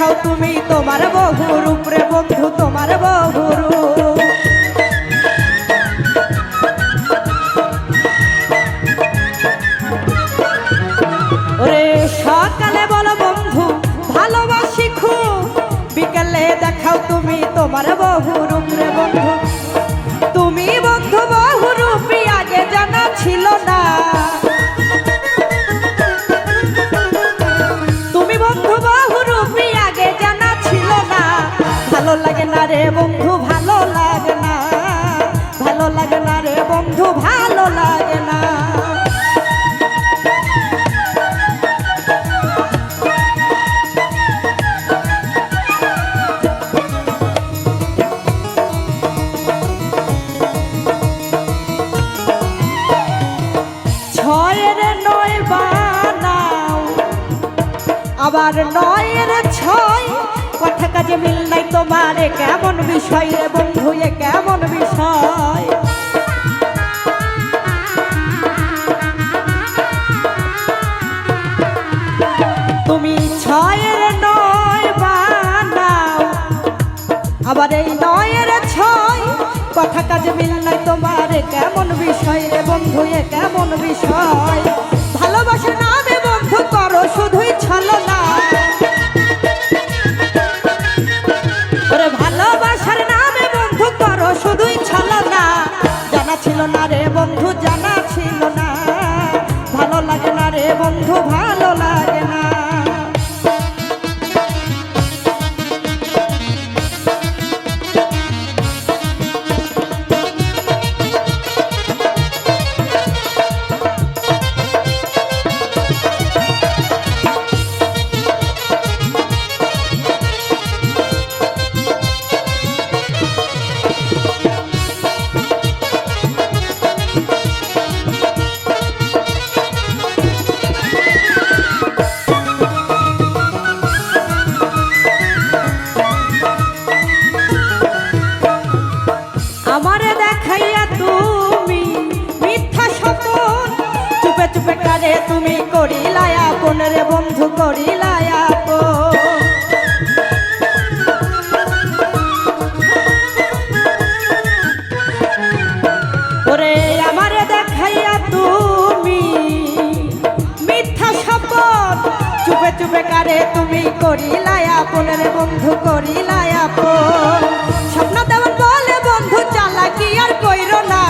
দেখাও তুমি তোমার বহুর উপরে বন্ধু তোমার বহু ওরে আবার নয়ের ছয়। কথা কাজে মিল নাই তোমার কেমন বিষয় রে বন্ধু, এ কেমন বিষয়? তুমি ছয়ের নয় বানাও, আবার এই নয়ের ছয়। কথা কাজে মিল নাই তোমার কেমন বিষয় রে বন্ধু, এ কেমন বিষয়? ছিল না রে বন্ধু জানা। চুপে কারে তুমি করিলাই আপনের বন্ধু, করিলাই আপন। স্বপ্ন দেওয়ার বলে বন্ধু, চালাকি আর কইর না।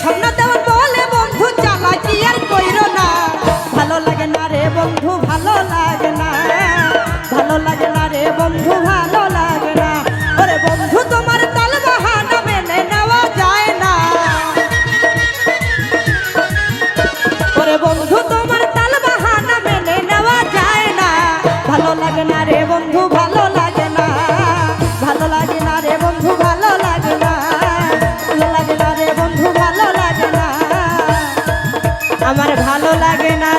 স্বপ্ন দেওয়ার বলে বন্ধু, চালাকি আর কইর না। ভালো লাগে না রে বন্ধু, ভালো লাগে আমার ভালো লাগে না